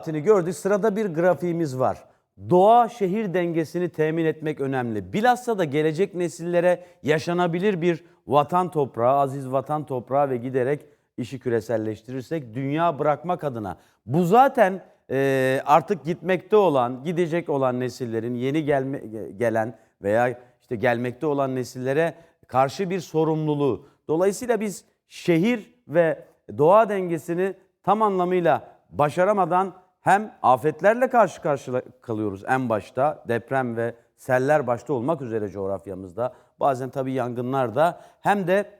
Saatini gördük. Sırada bir grafiğimiz var. Doğa şehir dengesini temin etmek önemli. Bilhassa da gelecek nesillere yaşanabilir bir vatan toprağı, aziz vatan toprağı ve giderek işi küreselleştirirsek dünya bırakmak adına. Bu zaten e, artık gitmekte olan, gidecek olan nesillerin yeni gelme, gelen veya işte gelmekte olan nesillere karşı bir sorumluluğu. Dolayısıyla biz şehir ve doğa dengesini tam anlamıyla başaramadan hem afetlerle karşı karşıya kalıyoruz en başta deprem ve seller başta olmak üzere coğrafyamızda bazen tabii yangınlar da hem de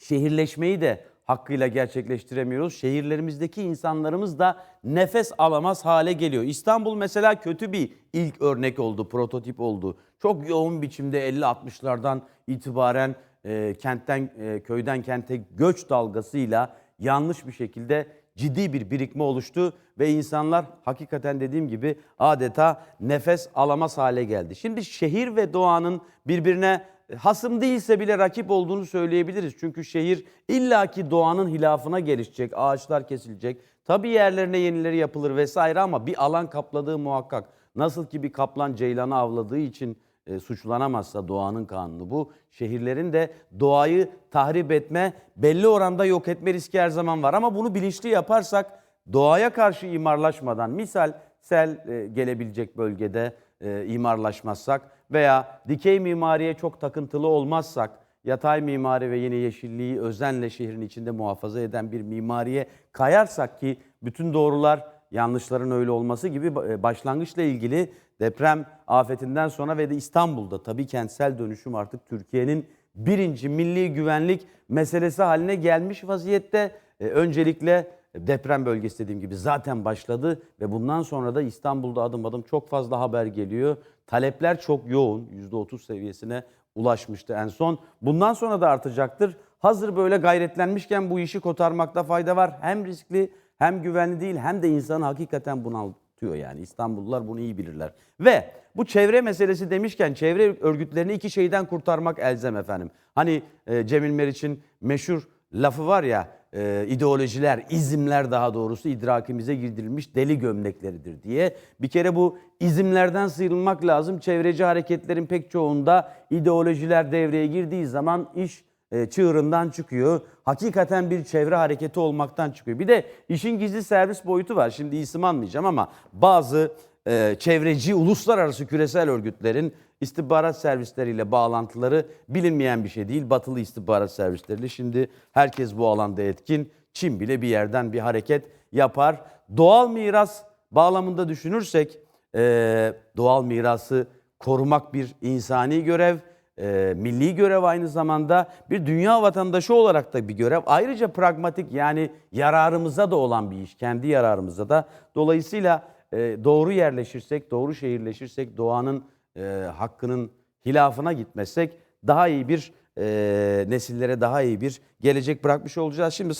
şehirleşmeyi de hakkıyla gerçekleştiremiyoruz. Şehirlerimizdeki insanlarımız da nefes alamaz hale geliyor. İstanbul mesela kötü bir ilk örnek oldu, prototip oldu. Çok yoğun biçimde 50-60'lardan itibaren e, kentten e, köyden kente göç dalgasıyla yanlış bir şekilde ciddi bir birikme oluştu ve insanlar hakikaten dediğim gibi adeta nefes alamaz hale geldi. Şimdi şehir ve doğanın birbirine hasım değilse bile rakip olduğunu söyleyebiliriz. Çünkü şehir illaki doğanın hilafına gelişecek, ağaçlar kesilecek. Tabii yerlerine yenileri yapılır vesaire ama bir alan kapladığı muhakkak. Nasıl ki bir kaplan ceylanı avladığı için e, suçlanamazsa doğanın kanunu bu. Şehirlerin de doğayı tahrip etme, belli oranda yok etme riski her zaman var. Ama bunu bilinçli yaparsak doğaya karşı imarlaşmadan, misal sel e, gelebilecek bölgede e, imarlaşmazsak veya dikey mimariye çok takıntılı olmazsak, yatay mimari ve yine yeşilliği özenle şehrin içinde muhafaza eden bir mimariye kayarsak ki bütün doğrular yanlışların öyle olması gibi e, başlangıçla ilgili deprem afetinden sonra ve de İstanbul'da tabii kentsel dönüşüm artık Türkiye'nin birinci milli güvenlik meselesi haline gelmiş vaziyette. E, öncelikle deprem bölgesi dediğim gibi zaten başladı ve bundan sonra da İstanbul'da adım adım çok fazla haber geliyor. Talepler çok yoğun, %30 seviyesine ulaşmıştı en son. Bundan sonra da artacaktır. Hazır böyle gayretlenmişken bu işi kotarmakta fayda var. Hem riskli hem güvenli değil hem de insanı hakikaten bunaltıyor yani. İstanbullular bunu iyi bilirler. Ve bu çevre meselesi demişken çevre örgütlerini iki şeyden kurtarmak elzem efendim. Hani e, Cemil Meriç'in meşhur lafı var ya e, ideolojiler, izimler daha doğrusu idrakimize girdirilmiş deli gömlekleridir diye. Bir kere bu izimlerden sıyrılmak lazım. Çevreci hareketlerin pek çoğunda ideolojiler devreye girdiği zaman iş çığırından çıkıyor. Hakikaten bir çevre hareketi olmaktan çıkıyor. Bir de işin gizli servis boyutu var. Şimdi isim anmayacağım ama bazı e, çevreci uluslararası küresel örgütlerin istihbarat servisleriyle bağlantıları bilinmeyen bir şey değil. Batılı istihbarat servisleriyle şimdi herkes bu alanda etkin. Çin bile bir yerden bir hareket yapar. Doğal miras bağlamında düşünürsek e, doğal mirası korumak bir insani görev e, milli görev aynı zamanda bir dünya vatandaşı olarak da bir görev. Ayrıca pragmatik yani yararımıza da olan bir iş, kendi yararımıza da. Dolayısıyla e, doğru yerleşirsek, doğru şehirleşirsek, doğanın e, hakkının hilafına gitmezsek daha iyi bir e, nesillere daha iyi bir gelecek bırakmış olacağız. Şimdi